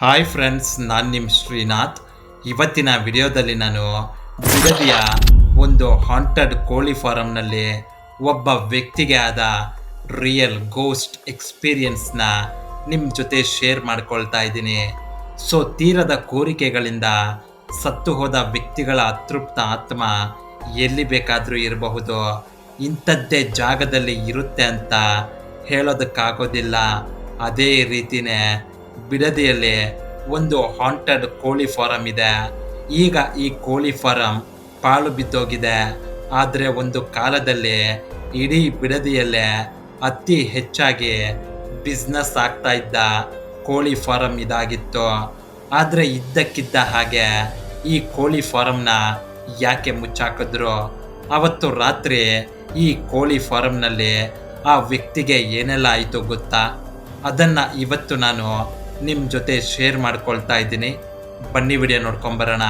Hi friends ನಾನು ನಿಮ್ಮ ಶ್ರೀನಾಥ್. ಇವತ್ತಿನ ವಿಡಿಯೋದಲ್ಲಿ ನಾನು ಬಿಡದಿಯ ಒಂದು ಹಾಂಟೆಡ್ ಕೋಳಿ ಫಾರಂನಲ್ಲಿ ಒಬ್ಬ ವ್ಯಕ್ತಿಗೆ ಆದ ರಿಯಲ್ ಗೋಸ್ಟ್ ಎಕ್ಸ್ಪೀರಿಯನ್ಸ್ನ ನಿಮ್ಮ ಜೊತೆ ಶೇರ್ ಮಾಡ್ಕೊಳ್ತಾ ಇದ್ದೀನಿ. ಸೊ ತೀರದ ಕೋರಿಕೆಗಳಿಂದ ಸತ್ತು ಹೋದ ವ್ಯಕ್ತಿಗಳ ಅತೃಪ್ತ ಆತ್ಮ ಎಲ್ಲಿ ಬೇಕಾದರೂ ಇರಬಹುದು, ಇಂಥದ್ದೇ ಜಾಗದಲ್ಲಿ ಇರುತ್ತೆ ಅಂತ ಹೇಳೋದಕ್ಕಾಗೋದಿಲ್ಲ. ಅದೇ ರೀತಿನೇ ಬಿಡದಿಯಲ್ಲಿ ಒಂದು ಹಾಂಟೆಡ್ ಕೋಳಿ ಫಾರಂ ಇದೆ. ಈಗ ಈ ಕೋಳಿ ಫಾರಂ ಪಾಳು ಬಿದ್ದೋಗಿದೆ. ಆದರೆ ಒಂದು ಕಾಲದಲ್ಲಿ ಇಡೀ ಬಿಡದಿಯಲ್ಲೇ ಅತಿ ಹೆಚ್ಚಾಗಿ ಬಿಸ್ನೆಸ್ ಆಗ್ತಾ ಇದ್ದ ಕೋಳಿ ಫಾರಂ ಇದಾಗಿತ್ತು. ಆದರೆ ಇದ್ದಕ್ಕಿದ್ದ ಹಾಗೆ ಈ ಕೋಳಿ ಫಾರಂನ ಯಾಕೆ ಮುಚ್ಚಾಕಿದ್ರು? ಅವತ್ತು ರಾತ್ರಿ ಈ ಕೋಳಿ ಫಾರಂನಲ್ಲಿ ಆ ವ್ಯಕ್ತಿಗೆ ಏನೆಲ್ಲ ಆಯಿತು ಗೊತ್ತಾ? ಅದನ್ನು ಇವತ್ತು ನಾನು ನಿಮ್ಮ ಜೊತೆ ಶೇರ್ ಮಾಡ್ಕೊಳ್ತಾ ಇದ್ದೀನಿ. ಬನ್ನಿ ವಿಡಿಯೋ ನೋಡ್ಕೊಂಬರೋಣ.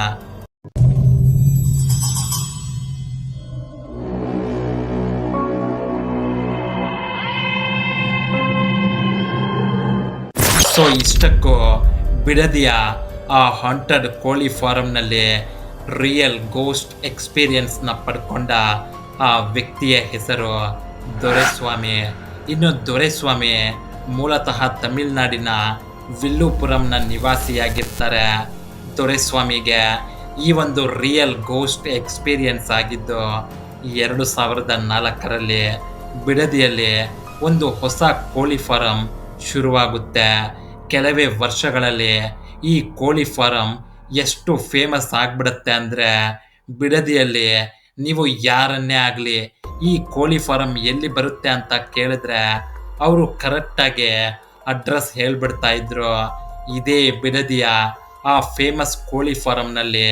ಸೊ ಇಷ್ಟಕ್ಕೂ ಬಿಡದಿಯ ಆ ಹಾಂಟೆಡ್ ಕೋಳಿ ಫಾರಂನಲ್ಲಿ ರಿಯಲ್ ಗೋಸ್ಟ್ ಎಕ್ಸ್ಪೀರಿಯನ್ಸ್ನ ಪಡ್ಕೊಂಡ ಆ ವ್ಯಕ್ತಿಯ ಹೆಸರು ದೊರೆಸ್ವಾಮಿ. ಇನ್ನು ದೊರೆಸ್ವಾಮಿ ಮೂಲತಃ ತಮಿಳುನಾಡಿನ ವಿಲ್ಲುಪುರಂನ ನಿವಾಸಿಯಾಗಿರ್ತಾರೆ. ದೊರೆಸ್ವಾಮಿಗೆ ಈ ಒಂದು ರಿಯಲ್ ಗೋಸ್ಟ್ ಎಕ್ಸ್ಪೀರಿಯನ್ಸ್ ಆಗಿದ್ದು ಎರಡು ಸಾವಿರದ ನಾಲ್ಕರಲ್ಲಿ ಬಿಡದಿಯಲ್ಲಿ ಒಂದು ಹೊಸ ಕೋಳಿ ಫಾರಂ ಶುರುವಾಗುತ್ತೆ. ಕೆಲವೇ ವರ್ಷಗಳಲ್ಲಿ ಈ ಕೋಳಿ ಫಾರಂ ಎಷ್ಟು ಫೇಮಸ್ ಆಗ್ಬಿಡುತ್ತೆ ಅಂದರೆ, ಬಿಡದಿಯಲ್ಲಿ ನೀವು ಯಾರನ್ನೇ ಆಗಲಿ ಈ ಕೋಳಿ ಫಾರಂ ಎಲ್ಲಿ ಬರುತ್ತೆ ಅಂತ ಕೇಳಿದ್ರೆ, ಅವರು ಕರೆಕ್ಟಾಗಿ ಅಡ್ರೆಸ್ ಹೇಳ್ಬಿಡ್ತಾ ಇದ್ರು, ಇದೇ ಬಿಡದಿಯ ಆ ಫೇಮಸ್ ಕೋಳಿ ಫಾರಂನಲ್ಲಿ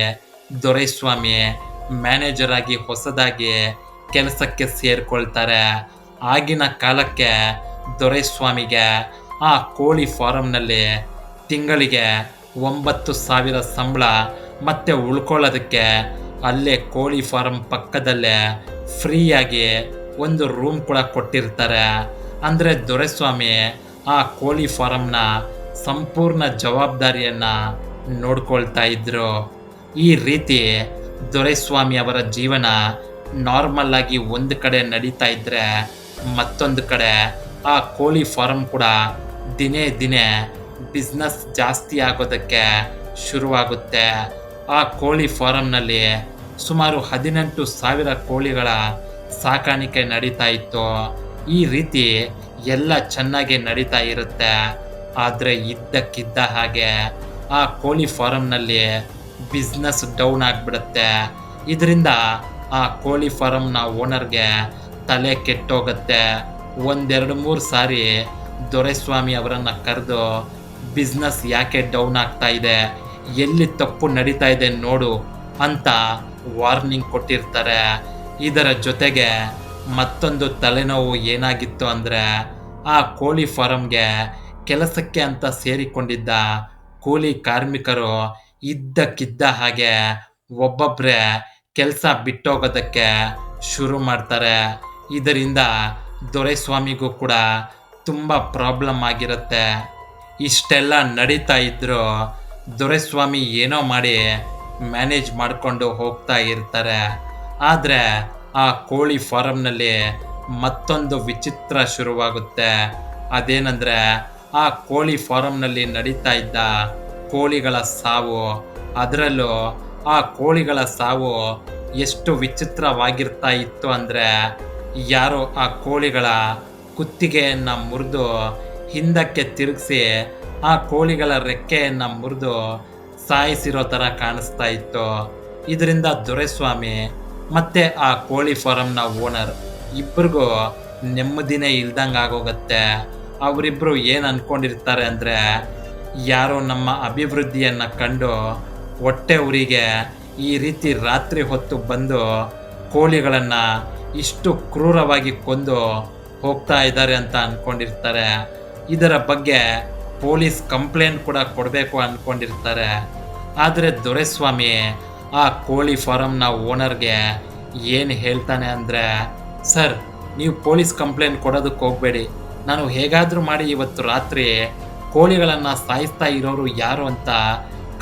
ದೊರೆಸ್ವಾಮಿ ಮ್ಯಾನೇಜರ್ ಆಗಿ ಹೊಸದಾಗಿ ಕೆಲಸಕ್ಕೆ ಸೇರ್ಕೊಳ್ತಾರೆ. ಆಗಿನ ಕಾಲಕ್ಕೆ ದೊರೆಸ್ವಾಮಿಗೆ ಆ ಕೋಳಿ ಫಾರಂನಲ್ಲಿ ತಿಂಗಳಿಗೆ ಒಂಬತ್ತು ಸಾವಿರ ಸಂಬಳ, ಮತ್ತೆ ಉಳ್ಕೊಳ್ಳೋದಕ್ಕೆ ಅಲ್ಲೇ ಕೋಳಿ ಫಾರಂ ಪಕ್ಕದಲ್ಲೇ ಫ್ರೀಯಾಗಿ ಒಂದು ರೂಮ್ ಕೂಡ ಕೊಟ್ಟಿರ್ತಾರೆ. ಅಂದರೆ ದೊರೆಸ್ವಾಮಿ ಆ ಕೋಳಿ ಫಾರಂನ ಸಂಪೂರ್ಣ ಜವಾಬ್ದಾರಿಯನ್ನು ನೋಡ್ಕೊಳ್ತಾ ಇದ್ರು. ಈ ರೀತಿ ದೊರೆಸ್ವಾಮಿ ಅವರ ಜೀವನ ನಾರ್ಮಲ್ ಆಗಿ ಒಂದು ಕಡೆ ನಡೀತಾ ಇದ್ರೆ ಮತ್ತೊಂದು ಕಡೆ ಆ ಕೋಳಿ ಫಾರಂ ಕೂಡ ದಿನೇ ದಿನೇ ಬಿಸ್ನೆಸ್ ಜಾಸ್ತಿ ಆಗೋದಕ್ಕೆ ಶುರುವಾಗುತ್ತೆ. ಆ ಕೋಳಿ ಫಾರಂನಲ್ಲಿ ಸುಮಾರು ಹದಿನೆಂಟು ಸಾವಿರ ಕೋಳಿಗಳ ಸಾಕಾಣಿಕೆ ನಡೀತಾ ಇತ್ತು. ಈ ರೀತಿ ಎಲ್ಲ ಚೆನ್ನಾಗಿ ನಡೀತಾ ಇರುತ್ತೆ. ಆದರೆ ಇದ್ದಕ್ಕಿದ್ದ ಹಾಗೆ ಆ ಕೋಳಿ ಫಾರಂನಲ್ಲಿ ಬಿಸ್ನೆಸ್ ಡೌನ್ ಆಗಿಬಿಡುತ್ತೆ. ಇದರಿಂದ ಆ ಕೋಳಿ ಫಾರಮ್ನ ಓನರ್ಗೆ ತಲೆ ಕೆಟ್ಟೋಗುತ್ತೆ. ಒಂದೆರಡು ಮೂರು ಸಾರಿ ದೊರೆಸ್ವಾಮಿ ಅವರನ್ನು ಕರೆದು ಬಿಸ್ನೆಸ್ ಯಾಕೆ ಡೌನ್ ಆಗ್ತಾ ಇದೆ? ಎಲ್ಲಿ ತಪ್ಪು ನಡೀತಾ ಇದೆ ನೋಡು ಅಂತ ವಾರ್ನಿಂಗ್ ಕೊಟ್ಟಿರ್ತಾರೆ. ಇದರ ಜೊತೆಗೆ ಮತ್ತೊಂದು ತಲೆನೋವು ಏನಾಗಿತ್ತು ಅಂದರೆ ಆ ಕೋಳಿ ಫಾರಂಗೆ ಕೆಲಸಕ್ಕೆ ಅಂತ ಸೇರಿಕೊಂಡಿದ್ದ ಕೂಲಿ ಕಾರ್ಮಿಕರು ಇದ್ದಕ್ಕಿದ್ದ ಹಾಗೆ ಒಬ್ಬೊಬ್ಬರೇ ಕೆಲಸ ಬಿಟ್ಟೋಗೋದಕ್ಕೆ ಶುರು ಮಾಡ್ತಾರೆ. ಇದರಿಂದ ದೊರೆಸ್ವಾಮಿಗೂ ಕೂಡ ತುಂಬ ಪ್ರಾಬ್ಲಮ್ ಆಗಿರುತ್ತೆ. ಇಷ್ಟೆಲ್ಲ ನಡೀತಾ ಇದ್ದರೂ ದೊರೆಸ್ವಾಮಿ ಏನೋ ಮಾಡಿ ಮ್ಯಾನೇಜ್ ಮಾಡಿಕೊಂಡು ಹೋಗ್ತಾ ಇರ್ತಾರೆ. ಆದರೆ ಆ ಕೋಳಿ ಫಾರಂನಲ್ಲಿ ಮತ್ತೊಂದು ವಿಚಿತ್ರ ಶುರುವಾಗುತ್ತೆ. ಅದೇನೆಂದರೆ, ಆ ಕೋಳಿ ಫಾರಂನಲ್ಲಿ ನಡೀತಾ ಇದ್ದ ಕೋಳಿಗಳ ಸಾವು. ಅದರಲ್ಲೂ ಆ ಕೋಳಿಗಳ ಸಾವು ಎಷ್ಟು ವಿಚಿತ್ರವಾಗಿರ್ತಾ ಇತ್ತು ಅಂದರೆ, ಯಾರೋ ಆ ಕೋಳಿಗಳ ಕುತ್ತಿಗೆಯನ್ನು ಮುರಿದು ಹಿಂದಕ್ಕೆ ತಿರುಗಿಸಿ ಆ ಕೋಳಿಗಳ ರೆಕ್ಕೆಯನ್ನು ಮುರಿದು ಸಾಯಿಸಿರೋ ಥರ ಕಾಣಿಸ್ತಾ ಇತ್ತು. ಇದರಿಂದ ದೊರೆಸ್ವಾಮಿ ಮತ್ತೆ ಆ ಕೋಳಿ ಫಾರಂನ ಓನರ್. ಇಬ್ಬರಿಗೂ ನೆಮ್ಮದಿನೇ ಇಲ್ದಂಗೆ ಆಗೋಗತ್ತೆ. ಅವರಿಬ್ಬರು ಏನು ಅಂದ್ಕೊಂಡಿರ್ತಾರೆ ಅಂದರೆ, ಯಾರೋ ನಮ್ಮ ಅಭಿವೃದ್ಧಿಯನ್ನು ಕಂಡು ಹೊಟ್ಟೆ ಊರಿಗೆ ಈ ರೀತಿ ರಾತ್ರಿ ಹೊತ್ತು ಬಂದು ಕೋಳಿಗಳನ್ನು ಇಷ್ಟು ಕ್ರೂರವಾಗಿ ಕೊಂದು ಹೋಗ್ತಾ ಇದ್ದಾರೆ ಅಂತ ಅಂದ್ಕೊಂಡಿರ್ತಾರೆ ಇದರ ಬಗ್ಗೆ ಪೊಲೀಸ್ ಕಂಪ್ಲೇಂಟ್ ಕೂಡ ಕೊಡಬೇಕು ಅಂದ್ಕೊಂಡಿರ್ತಾರೆ ಆದರೆ ದೊರೆಸ್ವಾಮಿ, ಆ ಕೋಳಿ ಫಾರಮ್ನ ಓನರ್ಗೆ ಏನು ಹೇಳ್ತಾನೆ ಅಂದರೆ ಸರ್, ನೀವು ಪೊಲೀಸ್ ಕಂಪ್ಲೇಂಟ್ ಕೊಡೋದಕ್ಕೆ ಹೋಗಬೇಡಿ. ನಾನು ಹೇಗಾದರೂ ಮಾಡಿ ಇವತ್ತು ರಾತ್ರಿ ಕೋಳಿಗಳನ್ನು ಸಾಯಿಸ್ತಾ ಇರೋರು ಯಾರು ಅಂತ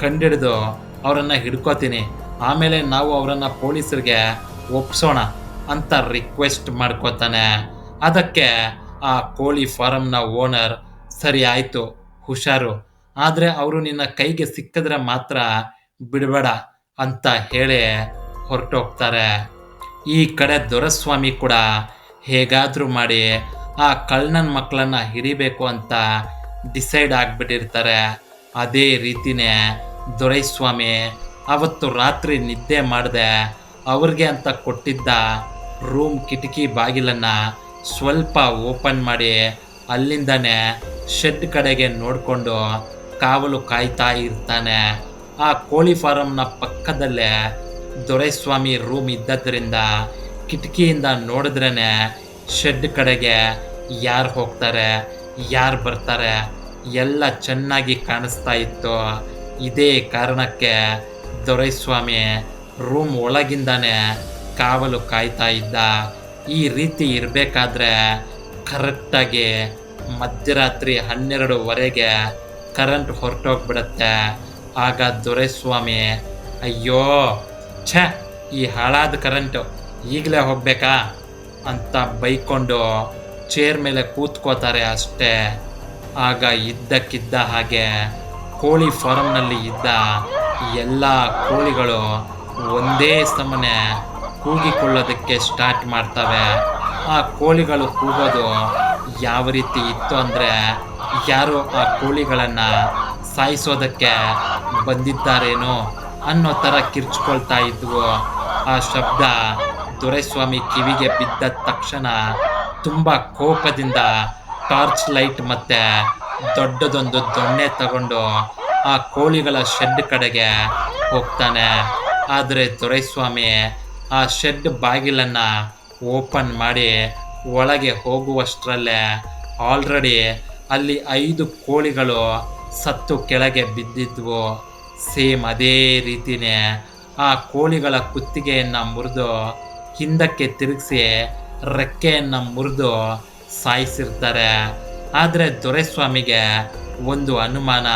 ಕಂಡಿಡಿದು ಅವರನ್ನು ಹಿಡ್ಕೋತೀನಿ. ಆಮೇಲೆ ನಾವು ಅವರನ್ನು ಪೊಲೀಸರಿಗೆ ಒಪ್ಸೋಣ ಅಂತ ರಿಕ್ವೆಸ್ಟ್ ಮಾಡ್ಕೋತಾನೆ. ಅದಕ್ಕೆ ಆ ಕೋಳಿ ಫಾರಮ್ನ ಓನರ್ ಸರಿ ಆಯಿತು, ಹುಷಾರು. ಆದರೆ ಅವರು ನಿನ್ನ ಕೈಗೆ ಸಿಕ್ಕಿದ್ರೆ ಮಾತ್ರ ಬಿಡಬೇಡ ಅಂತ ಹೇಳಿ ಹೊರಟೋಗ್ತಾರೆ. ಈ ಕಡೆ ದೊರೆಸ್ವಾಮಿ ಕೂಡ ಹೇಗಾದರೂ ಮಾಡಿ ಆ ಕಳ್ಳನ ಮಕ್ಕಳನ್ನ ಹಿಡಿಬೇಕು ಅಂತ ಡಿಸೈಡ್ ಆಗಿಬಿಟ್ಟಿರ್ತಾರೆ. ಅದೇ ರೀತಿನೇ ದೊರೈಸ್ವಾಮಿ ಅವತ್ತು ರಾತ್ರಿ ನಿದ್ದೆ ಮಾಡಿದೆ ಅವ್ರಿಗೆ ಅಂತ ಕೊಟ್ಟಿದ್ದ ರೂಮ್ ಕಿಟಕಿ ಬಾಗಿಲನ್ನು ಸ್ವಲ್ಪ ಓಪನ್ ಮಾಡಿ ಅಲ್ಲಿಂದನೇ ಶೆಡ್ ಕಡೆಗೆ ನೋಡಿಕೊಂಡು ಕಾವಲು ಕಾಯ್ತಾ ಇರ್ತಾನೆ. ಆ ಕೋಳಿ ಫಾರಮ್ನ ಪಕ್ಕದಲ್ಲೇ ದೊರೆಸ್ವಾಮಿ ರೂಮ್ ಇದ್ದದ್ರಿಂದ ಕಿಟಕಿಯಿಂದ ನೋಡಿದ್ರೇ ಶೆಡ್ ಕಡೆಗೆ ಯಾರು ಹೋಗ್ತಾರೆ, ಯಾರು ಬರ್ತಾರೆ ಎಲ್ಲ ಚೆನ್ನಾಗಿ ಕಾಣಿಸ್ತಾ ಇತ್ತು. ಇದೇ ಕಾರಣಕ್ಕೆ ದೊರೆಸ್ವಾಮಿ ರೂಮ್ ಒಳಗಿಂದಾನೆ ಕಾವಲು ಕಾಯ್ತಾ ಇದ್ದ. ಈ ರೀತಿ ಇರಬೇಕಾದ್ರೆ ಕರೆಕ್ಟಾಗಿ ಮಧ್ಯರಾತ್ರಿ ಹನ್ನೆರಡುವರೆಗೆ ಕರೆಂಟ್ ಹೊರಟೋಗ್ಬಿಡತ್ತೆ. ಆಗ ದೊರೆಸ್ವಾಮಿ ಅಯ್ಯೋ ಛೇ, ಈ ಹಾಳಾದ ಕರೆಂಟು ಈಗಲೇ ಹೋಗ್ಬೇಕಾ? ಅಂತ ಬೈಕೊಂಡು ಚೇರ್ ಮೇಲೆ ಕೂತ್ಕೋತಾರೆ ಅಷ್ಟೇ. ಆಗ ಇದ್ದಕ್ಕಿದ್ದ ಹಾಗೆ ಕೋಳಿ ಫಾರಮ್ನಲ್ಲಿ ಇದ್ದ ಎಲ್ಲ ಕೋಳಿಗಳು ಒಂದೇ ಸಮನೆ ಕೂಗಿಕೊಳ್ಳೋದಕ್ಕೆ ಸ್ಟಾರ್ಟ್ ಮಾಡ್ತವೆ. ಆ ಕೋಳಿಗಳು ಕೂಗೋದು ಯಾವ ರೀತಿ ಇತ್ತು ಅಂದರೆ ಯಾರು ಆ ಕೋಳಿಗಳನ್ನು ಸಾಯಿಸೋದಕ್ಕೆ ಬಂದಿದ್ದಾರೇನೋ ಅನ್ನೋ ಥರ ಕಿರ್ಚ್ಕೊಳ್ತಾ ಇದ್ವು ಆ ಶಬ್ದ? ದೊರೆಸ್ವಾಮಿ ಕಿವಿಗೆ ಬಿದ್ದ ತಕ್ಷಣ ತುಂಬ ಕೋಪದಿಂದ ಟಾರ್ಚ್ ಲೈಟ್ ಮತ್ತೆ ದೊಡ್ಡದೊಂದು ದೊಣ್ಣೆ ತಗೊಂಡು ಆ ಕೋಳಿಗಳ ಶೆಡ್ ಕಡೆಗೆ ಹೋಗ್ತಾನೆ. ಆದರೆ ದೊರೆಸ್ವಾಮಿ ಆ ಶೆಡ್ ಬಾಗಿಲನ್ನ ಓಪನ್ ಮಾಡಿ ಒಳಗೆ ಹೋಗುವಷ್ಟರಲ್ಲೇ ಆಲ್ರೆಡಿ ಅಲ್ಲಿ ಐದು ಕೋಳಿಗಳು ಸತ್ತು ಕೆಳಗೆ ಬಿದ್ದಿದ್ವು. ಸೇಮ್ ಅದೇ ರೀತಿನೇ ಆ ಕೋಳಿಗಳ ಕುತ್ತಿಗೆಯನ್ನು ಮುರಿದು ಹಿಂದಕ್ಕೆ ತಿರುಗಿಸಿ ರೆಕ್ಕೆಯನ್ನು ಮುರಿದು ಸಾಯಿಸಿರ್ತಾರೆ. ಆದರೆ ದೊರೆಸ್ವಾಮಿಗೆ ಒಂದು ಅನುಮಾನ,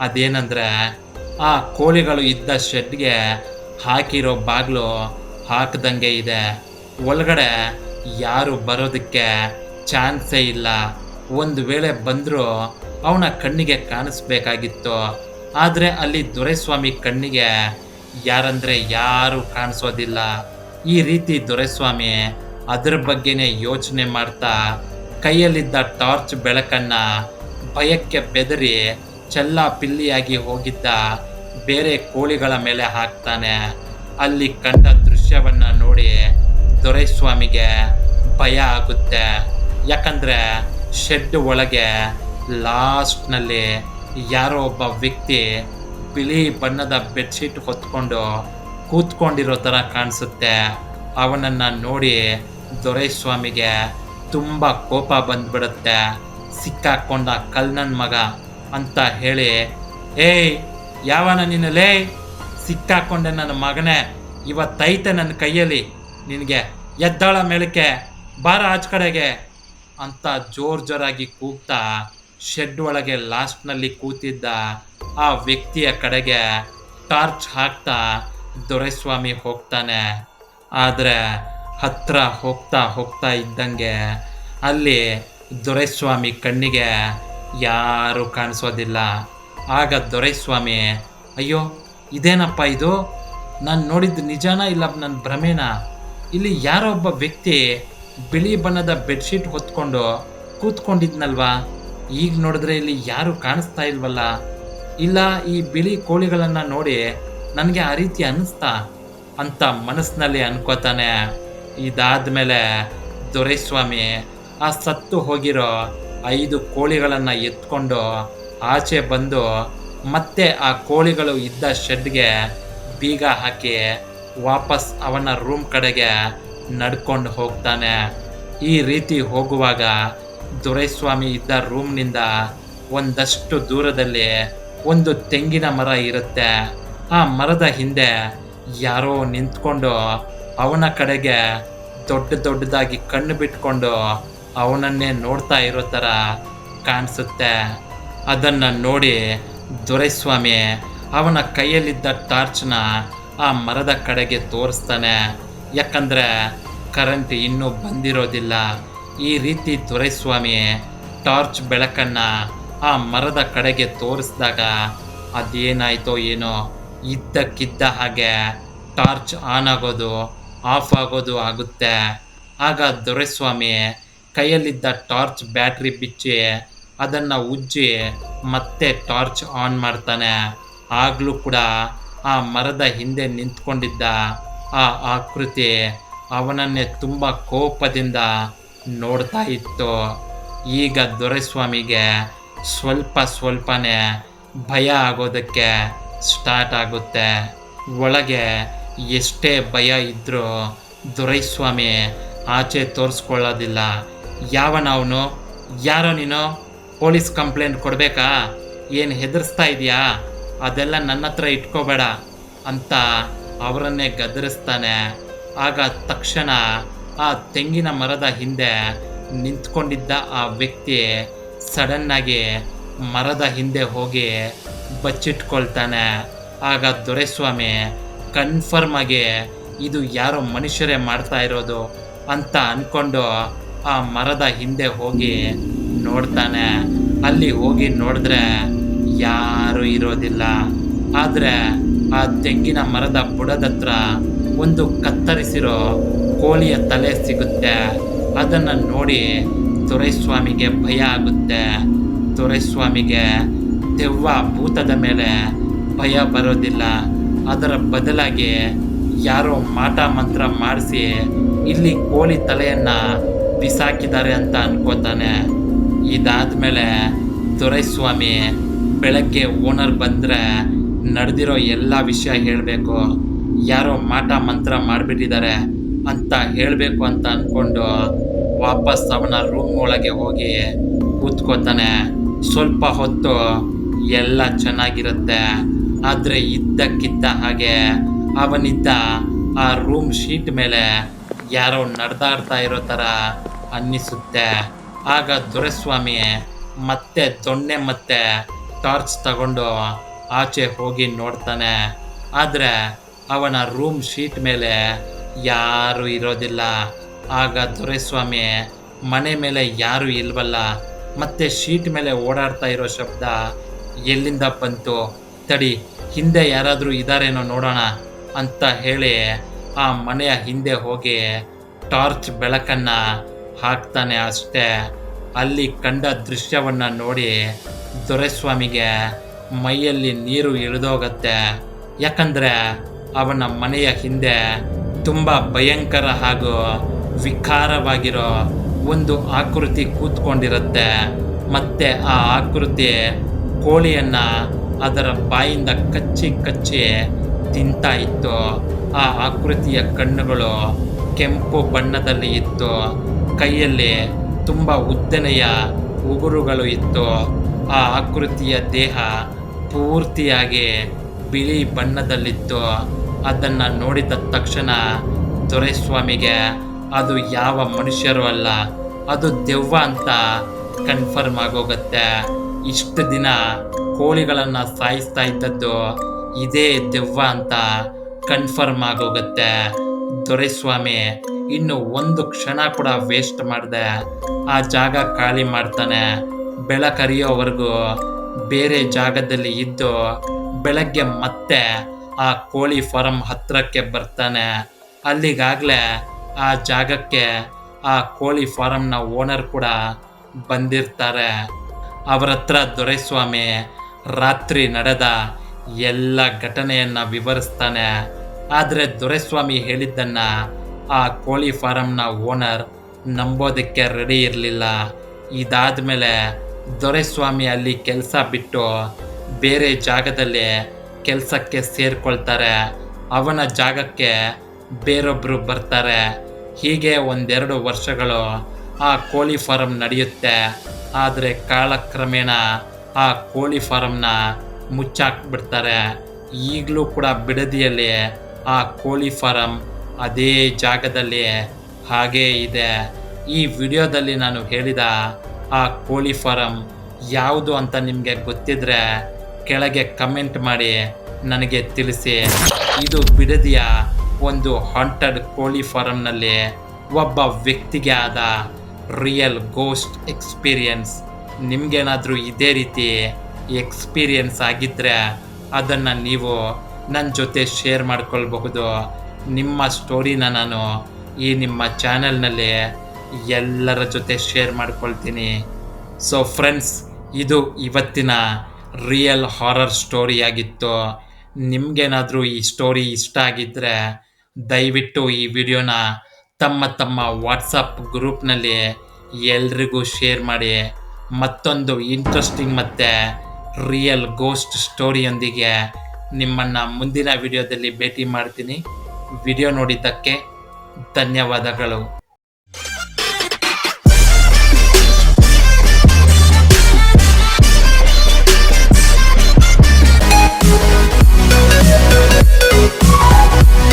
ಅದೇನಂದ್ರೆ ಆ ಕೋಳಿಗಳು ಇದ್ದ ಶೆಡ್ಗೆ ಹಾಕಿರೋ ಬಾಗಿಲು ಹಾಕ್ದಂಗೆ ಇದೆ. ಒಳಗಡೆ ಯಾರು ಬರೋದಕ್ಕೆ ಚಾನ್ಸೇ ಇಲ್ಲ. ಒಂದು ವೇಳೆ ಬಂದರೂ ಅವನ ಕಣ್ಣಿಗೆ ಕಾಣಿಸ್ಬೇಕಾಗಿತ್ತು. ಆದರೆ ಅಲ್ಲಿ ದೊರೆಸ್ವಾಮಿ ಕಣ್ಣಿಗೆ ಯಾರಂದ್ರೆ ಯಾರು ಕಾಣಿಸೋದಿಲ್ಲ. ಈ ರೀತಿ ದೊರೆಸ್ವಾಮಿ ಅದರ ಬಗ್ಗೆನೇ ಯೋಚನೆ ಮಾಡ್ತಾ ಕೈಯಲ್ಲಿದ್ದ ಟಾರ್ಚ್ ಬೆಳಕನ್ನ ಭಯಕ್ಕೆ ಬೆದರಿ ಚೆಲ್ಲ ಪಿಲ್ಲಿಯಾಗಿ ಹೋಗಿದ್ದ ಬೇರೆ ಕೋಳಿಗಳ ಮೇಲೆ ಹಾಕ್ತಾನೆ. ಅಲ್ಲಿ ಕಂಡ ದೃಶ್ಯವನ್ನು ನೋಡಿ ದೊರೆಸ್ವಾಮಿಗೆ ಭಯ ಆಗುತ್ತೆ. ಯಾಕಂದರೆ ಶೆಡ್ ಒಳಗೆ ಲಾಸ್ಟ್ನಲ್ಲಿ ಯಾರೋ ಒಬ್ಬ ವ್ಯಕ್ತಿ ಬಿಳಿ ಬಣ್ಣದ ಬೆಡ್ಶೀಟ್ ಹೊತ್ಕೊಂಡು ಕೂತ್ಕೊಂಡಿರೋ ಥರ ಕಾಣಿಸುತ್ತೆ. ಅವನನ್ನು ನೋಡಿ ದೊರೆಸ್ವಾಮಿಗೆ ತುಂಬ ಕೋಪ ಬಂದ್ಬಿಡುತ್ತೆ. ಸಿಕ್ಕಾಕೊಂಡ ಕಲ್ನನ್ ಮಗ ಅಂತ ಹೇಳಿ, ಏಯ್ ಯಾವನ ನೀನು ಲೇ? ಸಿಕ್ಕಾಕೊಂಡೆ ನನ್ನ ಮಗನೇ. ಇವತ್ತೈತೆ ನನ್ನ ಕೈಯಲ್ಲಿ. ನಿನಗೆ ಎದ್ದಾಳ ಮೇಲಕ್ಕೆ ಬಾರ ಆಚ ಕಡೆಗೆ ಅಂತ ಜೋರ್ ಜೋರಾಗಿ ಕೂಗ್ತಾ ಶೆಡ್ ಒಳಗೆ ಲಾಸ್ಟ್ನಲ್ಲಿ ಕೂತಿದ್ದ ಆ ವ್ಯಕ್ತಿಯ ಕಡೆಗೆ ಟಾರ್ಚ್ ಹಾಕ್ತಾ ದೊರೆಸ್ವಾಮಿ ಹೋಗ್ತಾನೆ. ಆದರೆ ಹತ್ರ ಹೋಗ್ತಾ ಹೋಗ್ತಾ ಇದ್ದಂಗೆ ಅಲ್ಲಿ ದೊರೆಸ್ವಾಮಿ ಕಣ್ಣಿಗೆ ಯಾರು ಕಾಣಿಸೋದಿಲ್ಲ. ಆಗ ದೊರೆಸ್ವಾಮಿ, ಅಯ್ಯೋ, ಇದೇನಪ್ಪ ಇದು? ನಾನು ನೋಡಿದ್ದು ನಿಜಾನ ಇಲ್ಲ ನನ್ನ ಭ್ರಮೇನ? ಇಲ್ಲಿ ಯಾರೋ ಒಬ್ಬ ವ್ಯಕ್ತಿ ಬಿಳಿ ಬಣ್ಣದ ಬೆಡ್ಶೀಟ್ ಹೊತ್ಕೊಂಡು ಕೂತ್ಕೊಂಡಿದ್ನಲ್ವಾ? ಈಗ ನೋಡಿದ್ರೆ ಇಲ್ಲಿ ಯಾರು ಕಾಣಿಸ್ತಾ ಇಲ್ವಲ್ಲ? ಇಲ್ಲ, ಈ ಬಿಳಿ ಕೋಳಿಗಳನ್ನು ನೋಡಿ ನನಗೆ ಆ ರೀತಿ ಅನ್ನಿಸ್ತಾ ಅಂತ ಮನಸ್ಸಿನಲ್ಲಿ ಅನ್ಕೋತಾನೆ. ಇದಾದ್ಮೇಲೆ, ದೊರೆಸ್ವಾಮಿ, ಆ ಸತ್ತು ಹೋಗಿರೋ ಐದು ಕೋಳಿಗಳನ್ನು ಎತ್ಕೊಂಡು ಆಚೆ ಬಂದು ಮತ್ತೆ ಆ ಕೋಳಿಗಳು ಇದ್ದ ಶೆಡ್ಗೆ ಬೀಗ ಹಾಕಿ ವಾಪಸ್ ಅವನ ರೂಮ್ ಕಡೆಗೆ ನಡ್ಕೊಂಡು ಹೋಗ್ತಾನೆ. ಈ ರೀತಿ ಹೋಗುವಾಗ ದೊರೆಸ್ವಾಮಿ ಇದ್ದ ರೂಮ್ನಿಂದ ಒಂದಷ್ಟು ದೂರದಲ್ಲಿ ಒಂದು ತೆಂಗಿನ ಮರ ಇರುತ್ತೆ. ಆ ಮರದ ಹಿಂದೆ ಯಾರೋ ನಿಂತ್ಕೊಂಡು ಅವನ ಕಡೆಗೆ ದೊಡ್ಡ ದೊಡ್ಡದಾಗಿ ಕಣ್ಣು ಬಿಟ್ಕೊಂಡು ಅವನನ್ನೇ ನೋಡ್ತಾ ಇರೋ ಥರ ಕಾಣಿಸುತ್ತೆ. ಅದನ್ನು ನೋಡಿ ದೊರೆಸ್ವಾಮಿ ಅವನ ಕೈಯಲ್ಲಿದ್ದ ಟಾರ್ಚ್ನ ಆ ಮರದ ಕಡೆಗೆ ತೋರಿಸ್ತಾನೆ. ಯಾಕಂದರೆ ಕರೆಂಟ್ ಇನ್ನೂ ಬಂದಿರೋದಿಲ್ಲ. ಈ ರೀತಿ ದೊರೆಸ್ವಾಮಿ ಟಾರ್ಚ್ ಬೆಳಕನ್ನು ಆ ಮರದ ಕಡೆಗೆ ತೋರಿಸಿದಾಗ ಅದೇನಾಯ್ತೋ ಏನೋ ಇದ್ದಕ್ಕಿದ್ದ ಹಾಗೆ ಟಾರ್ಚ್ ಆನ್ ಆಗೋದು ಆಫ್ ಆಗೋದು ಆಗುತ್ತೆ. ಆಗ ದೊರೆಸ್ವಾಮಿ ಕೈಯಲ್ಲಿದ್ದ ಟಾರ್ಚ್ ಬ್ಯಾಟ್ರಿ ಬಿಚ್ಚಿ ಅದನ್ನು ಉಜ್ಜಿ ಮತ್ತೆ ಟಾರ್ಚ್ ಆನ್ ಮಾಡ್ತಾನೆ. ಆಗಲೂ ಕೂಡ ಆ ಮರದ ಹಿಂದೆ ನಿಂತ್ಕೊಂಡಿದ್ದ ಆ ಆಕೃತಿ ಅವನನ್ನೇ ತುಂಬ ಕೋಪದಿಂದ ನೋಡ್ತಾ ಇತ್ತು. ಈಗ ದೊರೆಸ್ವಾಮಿಗೆ ಸ್ವಲ್ಪ ಸ್ವಲ್ಪನೇ ಭಯ ಆಗೋದಕ್ಕೆ ಸ್ಟಾರ್ಟ್ ಆಗುತ್ತೆ. ಒಳಗೆ ಎಷ್ಟೇ ಭಯ ಇದ್ದರೂ ದೊರೆಸ್ವಾಮಿ ಆಚೆ ತೋರಿಸ್ಕೊಳ್ಳೋದಿಲ್ಲ. ಯಾವನವನು ಯಾರೋ ನೀನು? ಪೊಲೀಸ್ ಕಂಪ್ಲೇಂಟ್ ಕೊಡಬೇಕಾ? ಏನು ಹೆದರ್ಸ್ತಾ ಇದೆಯಾ? ಅದೆಲ್ಲ ನನ್ನ ಹತ್ರ ಇಟ್ಕೋಬೇಡ ಅಂತ ಅವರನ್ನೇ ಗದರಿಸ್ತಾನೆ. ಆಗ ತಕ್ಷಣ ಆ ತೆಂಗಿನ ಮರದ ಹಿಂದೆ ನಿಂತ್ಕೊಂಡಿದ್ದ ಆ ವ್ಯಕ್ತಿ ಸಡನ್ನಾಗಿ ಮರದ ಹಿಂದೆ ಹೋಗಿ ಬಚ್ಚಿಟ್ಕೊಳ್ತಾನೆ. ಆಗ ದೊರೆಸ್ವಾಮಿ ಕನ್ಫರ್ಮ್ ಆಗಿ ಇದು ಯಾರೋ ಮನುಷ್ಯರೇ ಮಾಡ್ತಾ ಇರೋದು ಅಂತ ಅಂದ್ಕೊಂಡು ಆ ಮರದ ಹಿಂದೆ ಹೋಗಿ ನೋಡ್ತಾನೆ. ಅಲ್ಲಿ ಹೋಗಿ ನೋಡಿದ್ರೆ ಯಾರು ಇರೋದಿಲ್ಲ. ಆದರೆ ಆ ತೆಂಗಿನ ಮರದ ಬುಡದತ್ರ ಒಂದು ಕತ್ತರಿಸಿರೋ ಕೋಳಿಯ ತಲೆ ಸಿಗುತ್ತೆ. ಅದನ್ನು ನೋಡಿ ದೊರೆಸ್ವಾಮಿಗೆ ಭಯ ಆಗುತ್ತೆ. ದೊರೆಸ್ವಾಮಿಗೆ ದೆವ್ವ ಭೂತದ ಮೇಲೆ ಭಯ ಬರೋದಿಲ್ಲ. ಅದರ ಬದಲಾಗಿ ಯಾರೋ ಮಾಟ ಮಂತ್ರ ಮಾಡಿಸಿ ಇಲ್ಲಿ ಕೋಳಿ ತಲೆಯನ್ನು ಬಿಸಾಕಿದ್ದಾರೆ ಅಂತ ಅನ್ಕೋತಾನೆ. ಇದಾದ್ಮೇಲೆ ದೊರೆಸ್ವಾಮಿ ಬೆಳಗ್ಗೆ ಓನರ್ ಬಂದರೆ ನಡೆದಿರೋ ಎಲ್ಲ ವಿಷಯ ಹೇಳಬೇಕು. ಯಾರೋ ಮಾಟ ಮಂತ್ರ ಮಾಡಿಬಿಟ್ಟಿದ್ದಾರೆ. ಅಂತ ಹೇಳಬೇಕು ಅಂತ ಅಂದ್ಕೊಂಡು ವಾಪಸ್ ಅವನ ರೂಮ್ ಒಳಗೆ ಹೋಗಿ ಕೂತ್ಕೋತಾನೆ. ಸ್ವಲ್ಪ ಹೊತ್ತು ಎಲ್ಲ ಚೆನ್ನಾಗಿರುತ್ತೆ. ಆದರೆ ಇದ್ದಕ್ಕಿದ್ದ ಹಾಗೆ ಅವನಿದ್ದ ಆ ರೂಮ್ ಶೀಟ್ ಮೇಲೆ ಯಾರೋ ನಡೆದಾಡ್ತಾ ಇರೋ ಥರ ಅನ್ನಿಸುತ್ತೆ. ಆಗ ದೊರೆಸ್ವಾಮಿ ಮತ್ತೆ ದೊಣ್ಣೆ ಮತ್ತೆ ಟಾರ್ಚ್ ತಗೊಂಡು ಆಚೆ ಹೋಗಿ ನೋಡ್ತಾನೆ. ಆದರೆ ಅವನ ರೂಮ್ ಶೀಟ್ ಮೇಲೆ ಯಾರು ಇರೋದಿಲ್ಲ. ಆಗ ದೊರೆಸ್ವಾಮಿ ಮನೆ ಮೇಲೆ ಯಾರು ಇಲ್ವಲ್ಲ? ಮತ್ತೆ ಶೀಟ್ ಮೇಲೆ ಓಡಾಡ್ತಾ ಇರೋ ಶಬ್ದ ಎಲ್ಲಿಂದ ಬಂತು? ತಡಿ, ಹಿಂದೆ ಯಾರಾದರೂ ಇದ್ದಾರೇನೋ ನೋಡೋಣ ಅಂತ ಹೇಳಿ ಆ ಮನೆಯ ಹಿಂದೆ ಹೋಗಿ ಟಾರ್ಚ್ ಬೆಳಕನ್ನು ಹಾಕ್ತಾನೆ ಅಷ್ಟೇ. ಅಲ್ಲಿ ಕಂಡ ದೃಶ್ಯವನ್ನು ನೋಡಿ ದೊರೆಸ್ವಾಮಿಗೆ ಮೈಯಲ್ಲಿ ನೀರು ಇಳಿದೋಗತ್ತೆ. ಯಾಕಂದರೆ ಅವನ ಮನೆಯ ಹಿಂದೆ ತುಂಬ ಭಯಂಕರ ಹಾಗೂ ವಿಕಾರವಾಗಿರೋ ಒಂದು ಆಕೃತಿ ಕೂತ್ಕೊಂಡಿರುತ್ತೆ. ಮತ್ತೆ ಆ ಆಕೃತಿ ಕೋಳಿಯನ್ನು ಅದರ ಬಾಯಿಂದ ಕಚ್ಚಿ ಕಚ್ಚಿ ತಿಂತಾ ಇತ್ತು. ಆ ಆಕೃತಿಯ ಕಣ್ಣುಗಳು ಕೆಂಪು ಬಣ್ಣದಲ್ಲಿ ಇತ್ತು. ಕೈಯಲ್ಲಿ ತುಂಬ ಉದ್ದನೆಯ ಉಗುರುಗಳು ಇತ್ತು. ಆ ಆಕೃತಿಯ ದೇಹ ಪೂರ್ತಿಯಾಗಿ ಬಿಳಿ ಬಣ್ಣದಲ್ಲಿತ್ತು. ಅದನ್ನು ನೋಡಿದ ತಕ್ಷಣ ದೊರೆಸ್ವಾಮಿಗೆ ಅದು ಯಾವ ಮನುಷ್ಯರು ಅಲ್ಲ, ಅದು ದೆವ್ವ ಅಂತ ಕನ್ಫರ್ಮ್ ಆಗೋಗತ್ತೆ. ಇಷ್ಟು ದಿನ ಕೋಳಿಗಳನ್ನು ಸಾಯಿಸ್ತಾ ಇದ್ದದ್ದು ಇದೇ ದೆವ್ವ ಅಂತ ಕನ್ಫರ್ಮ್ ಆಗೋಗತ್ತೆ. ದೊರೆಸ್ವಾಮಿ ಇನ್ನು ಒಂದು ಕ್ಷಣ ಕೂಡ ವೇಸ್ಟ್ ಮಾಡಿದೆ. ಆ ಜಾಗ ಖಾಲಿ ಮಾಡ್ತಾನೆ. ಬೆಳಕರಿಯೋವರೆಗೂ ಬೇರೆ ಜಾಗದಲ್ಲಿ ಇದ್ದು ಬೆಳಗ್ಗೆ ಮತ್ತೆ ಆ ಕೋಳಿ ಫಾರಂ ಹತ್ರಕ್ಕೆ ಬರ್ತಾನೆ. ಅಲ್ಲಿಗಾಗಲೇ ಆ ಜಾಗಕ್ಕೆ ಆ ಕೋಳಿ ಫಾರಂನ ಓನರ್ ಕೂಡ ಬಂದಿರ್ತಾರೆ. ಅವರ ಹತ್ರ ದೊರೆಸ್ವಾಮಿ, ರಾತ್ರಿ ನಡೆದ ಎಲ್ಲ ಘಟನೆಯನ್ನ ವಿವರಿಸ್ತಾನೆ. ಆದರೆ ದೊರೆಸ್ವಾಮಿ ಹೇಳಿದ್ದನ್ನು ಆ ಕೋಳಿ ಫಾರಂನ ಓನರ್ ನಂಬೋದಕ್ಕೆ ರೆಡಿ ಇರಲಿಲ್ಲ. ಇದಾದ ಮೇಲೆ ದೊರೆಸ್ವಾಮಿ ಅಲ್ಲಿ ಕೆಲಸ ಬಿಟ್ಟು ಬೇರೆ ಜಾಗದಲ್ಲಿ ಕೆಲಸಕ್ಕೆ ಸೇರಿಕೊಳ್ತಾರೆ. ಅವನ ಜಾಗಕ್ಕೆ ಬೇರೊಬ್ಬರು ಬರ್ತಾರೆ. ಹೀಗೆ ಒಂದೆರಡು ವರ್ಷಗಳು ಆ ಕೋಳಿ ಫಾರಂ ನಡೆಯುತ್ತೆ. ಆದರೆ ಕಾಲಕ್ರಮೇಣ ಆ ಕೋಳಿ ಫಾರಮ್ನ ಮುಚ್ಚಾಕ್ಬಿಡ್ತಾರೆ. ಈಗಲೂ ಕೂಡ ಬಿಡದಿಯಲ್ಲಿ ಆ ಕೋಳಿ ಫಾರಂ ಅದೇ ಜಾಗದಲ್ಲಿ ಹಾಗೇ ಇದೆ. ಈ ವಿಡಿಯೋದಲ್ಲಿ ನಾನು ಹೇಳಿದ ಆ ಕೋಳಿ ಫಾರಂ ಯಾವುದು ಅಂತ ನಿಮಗೆ ಗೊತ್ತಿದ್ರೆ ಕೆಳಗೆ ಕಮೆಂಟ್ ಮಾಡಿ, ನನಗೆ ತಿಳಿಸಿ. ಇದು ಬಿಡದಿಯ ಒಂದು ಹಾಂಟೆಡ್ ಕೋಳಿ ಫಾರಂನಲ್ಲಿ ಒಬ್ಬ ವ್ಯಕ್ತಿಗೆ ಆದ ರಿಯಲ್ ಗೋಸ್ಟ್ ಎಕ್ಸ್ಪೀರಿಯನ್ಸ್ ನಿಮಗೇನಾದರೂ ಇದೇ ರೀತಿ ಎಕ್ಸ್ಪೀರಿಯನ್ಸ್ ಆಗಿದ್ದರೆ ಅದನ್ನು ನೀವು ನನ್ನ ಜೊತೆ ಶೇರ್ ಮಾಡ್ಕೊಳ್ಬಹುದು. ನಿಮ್ಮ ಸ್ಟೋರಿನ ನಾನು ಈ ನಿಮ್ಮ ಚಾನೆಲ್ನಲ್ಲಿ ಎಲ್ಲರ ಜೊತೆ ಶೇರ್ ಮಾಡ್ಕೊಳ್ತೀನಿ. ಸೊ ಫ್ರೆಂಡ್ಸ್ ಇದು ಇವತ್ತಿನ ರಿಯಲ್ ಹಾರರ್ ಸ್ಟೋರಿ ಆಗಿತ್ತು, ನಿಮಗೇನಾದರೂ ಈ ಸ್ಟೋರಿ ಇಷ್ಟ ಆಗಿದ್ದರೆ ದಯವಿಟ್ಟು ಈ ವಿಡಿಯೋನ ತಮ್ಮ ತಮ್ಮ ವಾಟ್ಸಪ್ ಗ್ರೂಪ್ನಲ್ಲಿ ಎಲ್ರಿಗೂ ಶೇರ್ ಮಾಡಿ. ಮತ್ತೊಂದು ಇಂಟ್ರೆಸ್ಟಿಂಗ್ ಮತ್ತು ರಿಯಲ್ ಗೋಸ್ಟ್ ಸ್ಟೋರಿಯೊಂದಿಗೆ ನಿಮ್ಮನ್ನು ಮುಂದಿನ ವಿಡಿಯೋದಲ್ಲಿ ಭೇಟಿ ಮಾಡ್ತೀನಿ. ವಿಡಿಯೋ ನೋಡಿದ್ದಕ್ಕೆ ಧನ್ಯವಾದಗಳು.